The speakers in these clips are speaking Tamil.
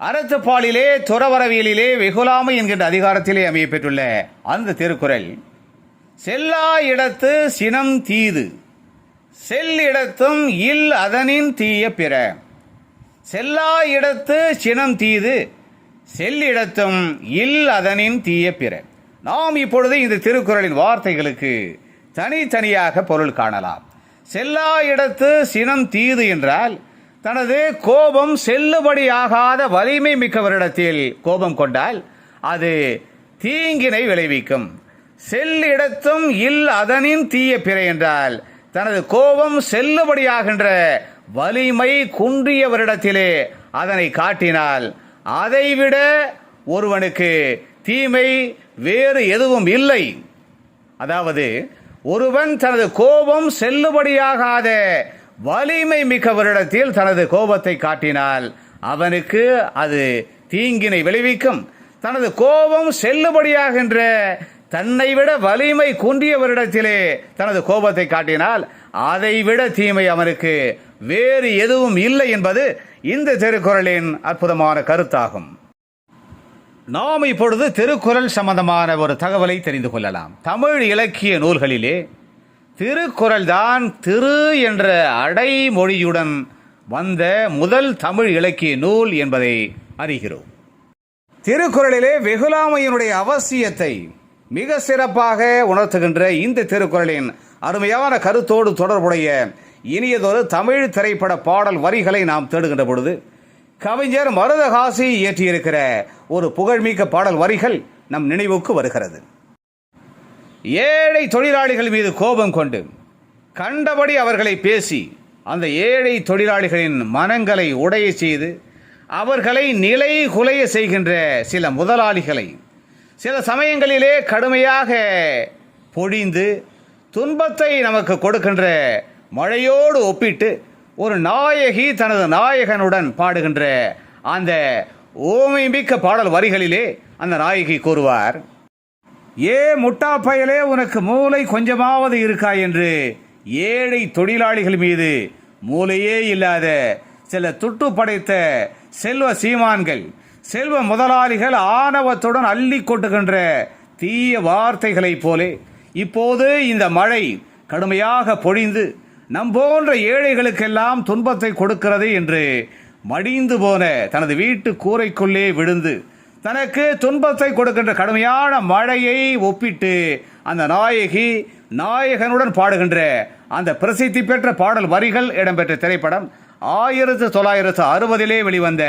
அறத்துப்பாலிலே துறவரவியலிலே வெகுலாமை என்கின்ற அதிகாரத்திலே அமையப்பெற்றுள்ள அந்த திருக்குறள் செல்லா இடத்து சினம் தீது செல்லிடத்தும் இல் அதனின் தீய பிற செல்லா இடத்து சினம் தீது செல்லிடத்தும் இல் அதனின் தீய பிற. நாம் இப்பொழுது இந்த திருக்குறளின் வார்த்தைகளுக்கு தனித்தனியாக பொருள் காணலாம். செல்லா இடத்து சினம் தீது என்றால் தனது கோபம் செல்லுபடியாகாத வலிமை மிக்கவரிடத்தில் கோபம் கொண்டால் அது தீங்கினை விளைவிக்கும். செல்லிடத்தும் இல் அதனின் தீய பிறை என்றால் தனது கோபம் செல்லுபடியாகின்ற வலிமை குன்றியவரிடத்திலே அதனை காட்டினால் அதைவிட ஒருவனுக்கு தீமை வேறு எதுவும் இல்லை. அதாவது ஒருவன் தனது கோபம் செல்லுபடியாகாத வலிமை மிக்கவரிடத்தில் தனது கோபத்தை காட்டினால் அவனுக்கு அது தீங்கினை விளைவிக்கும். தனது கோபம் செல்லுபடியாகின்ற தன்னை விட வலிமை குன்றியவரிடத்திலே தனது கோபத்தை காட்டினால் அதை விட தீமை அவனுக்கு வேறு எதுவும் இல்லை என்பது இந்த திருக்குறளின் அற்புதமான கருத்தாகும். நாம் இப்பொழுது திருக்குறள் சம்பந்தமான ஒரு தகவலை தெரிந்து கொள்ளலாம். தமிழ் இலக்கிய நூல்களிலே திருக்குறள் தான் திரு என்ற அடைமொழியுடன் வந்த முதல் தமிழ் இலக்கிய நூல் என்பதை அறிகிறோம். திருக்குறளிலே வெகுலாமையினுடைய அவசியத்தை மிக சிறப்பாக உணர்த்துகின்ற இந்த திருக்குறளின் அருமையான கருத்தோடு தொடர்புடைய இனியதொரு தமிழ் திரைப்பட பாடல் வரிகளை நாம் தேடுகின்ற பொழுது கவிஞர் மருதகாசி இயற்றியிருக்கிற ஒரு புகழ்மிக்க பாடல் வரிகள் நம் நினைவுக்கு வருகிறது. ஏழை தொழிலாளிகள் மீது கோபம் கொண்டு கண்டபடி அவர்களை பேசி அந்த ஏழை தொழிலாளிகளின் மனங்களை உடைய செய்து அவர்களை நிலை குலைய செய்கின்ற சில முதலாளிகளை சில சமயங்களிலே கடுமையாக பொழிந்து துன்பத்தை நமக்கு கொடுக்கின்ற மழையோடு ஒப்பிட்டு ஒரு நாயகி தனது நாயகனுடன் பாடுகின்ற அந்த ஓமை மிக்க பாடல் வரிகளிலே அந்த நாயகி கூறுவார். ஏ முட்டா பயலே உனக்கு மூளை கொஞ்சமாவது இருக்கா என்று ஏழை தொழிலாளிகள் மீது மூளையே இல்லாத சில துட்டு படைத்த செல்வ சீமான்கள் செல்வ முதலாளிகள் ஆணவத்துடன் அள்ளி கொட்டுகின்ற தீய வார்த்தைகளைப் போலே இப்போது இந்த மழை கடுமையாக பொழிந்து நம் போன்ற ஏழைகளுக்கெல்லாம் துன்பத்தை கொடுக்கிறது என்று மடிந்து போன தனது வீட்டு கூரைக்குள்ளே விழுந்து தனக்கு துன்பத்தை கொடுக்கின்ற கடுமையான மழையை ஒப்பிட்டு அந்த நாயகி நாயகனுடன் பாடுகின்ற அந்த பிரசித்தி பெற்ற பாடல் வரிகள் இடம்பெற்ற திரைப்படம் ஆயிரத்து தொள்ளாயிரத்து அறுபதிலே வெளிவந்த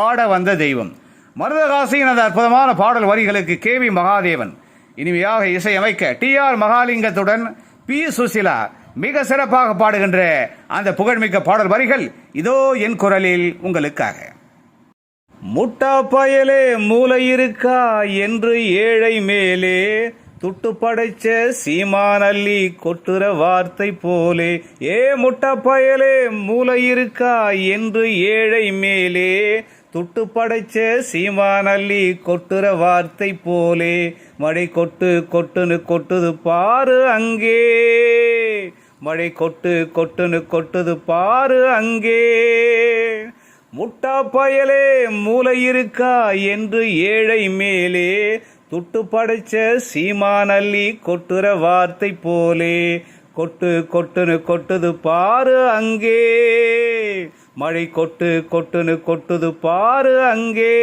ஆட வந்த தெய்வம். மருதகாசியின் அந்த அற்புதமான பாடல் வரிகளுக்கு கே வி மகாதேவன். இனிமையாக இசையமைக்க டி ஆர் மகாலிங்கத்துடன் பி சுசிலா மிக சிறப்பாக பாடுகின்ற அந்த புகழ்மிக்க பாடல் வரிகள் இதோ என் குரலில் உங்களுக்காக. முட்டா பயலே மூளை இருக்கா என்று ஏழை மேலே துட்டு படைச்ச சீமானல்லி கொட்டுற வார்த்தை போலே. ஏ முட்டா பயலே மூளை இருக்கா என்று ஏழை மேலே துட்டு படைச்ச சீமானல்லி கொட்டுற வார்த்தை போலே. மழை கொட்டு கொட்டுன்னு கொட்டுது பாரு அங்கே. மழை கொட்டு கொட்டுன்னு கொட்டுது பாரு அங்கே. முட்டா பயலே மூளை இருக்கா என்று ஏழை மேலே துட்டு படைச்ச சீமானல்லி கொட்டுற வார்த்தை போலே. கொட்டு கொட்டுன்னு கொட்டுது பாரு அங்கே. மழை கொட்டு கொட்டுன்னு கொட்டுது பாரு அங்கே.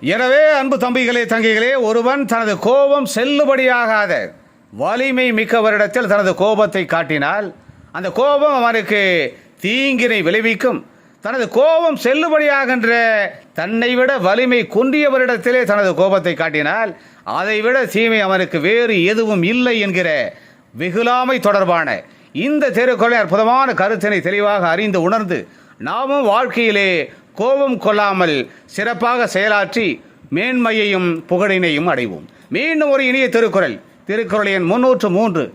எனவே அன்பு தம்பிகளே தங்கிகளே ஒருவன் தனது கோபம் செல்லுபடியாகாத வலிமை மிக்கவரிடத்தில் தனது கோபத்தை காட்டினால் அந்த கோபம் அவனுக்கு தீங்கினை விளைவிக்கும். தனது கோபம் செல்லுபடியாகின்ற தன்னை விட வலிமை குன்றியவரிடத்திலே தனது கோபத்தை காட்டினால் அதைவிட தீமை அவனுக்கு வேறு எதுவும் இல்லை என்கிற வெகுலாமை தொடர்பான இந்த திருக்குறளை அற்புதமான கருத்தினை தெளிவாக அறிந்து உணர்ந்து நாமும் வாழ்க்கையிலே கோபம் கொள்ளாமல் சிறப்பாக செயலாற்றி மேன்மையையும் புகழினையும் அடைவோம். மீண்டும் ஒரு இனிய திருக்குறள். திருக்குறள் எண் முன்னூற்று மூன்று.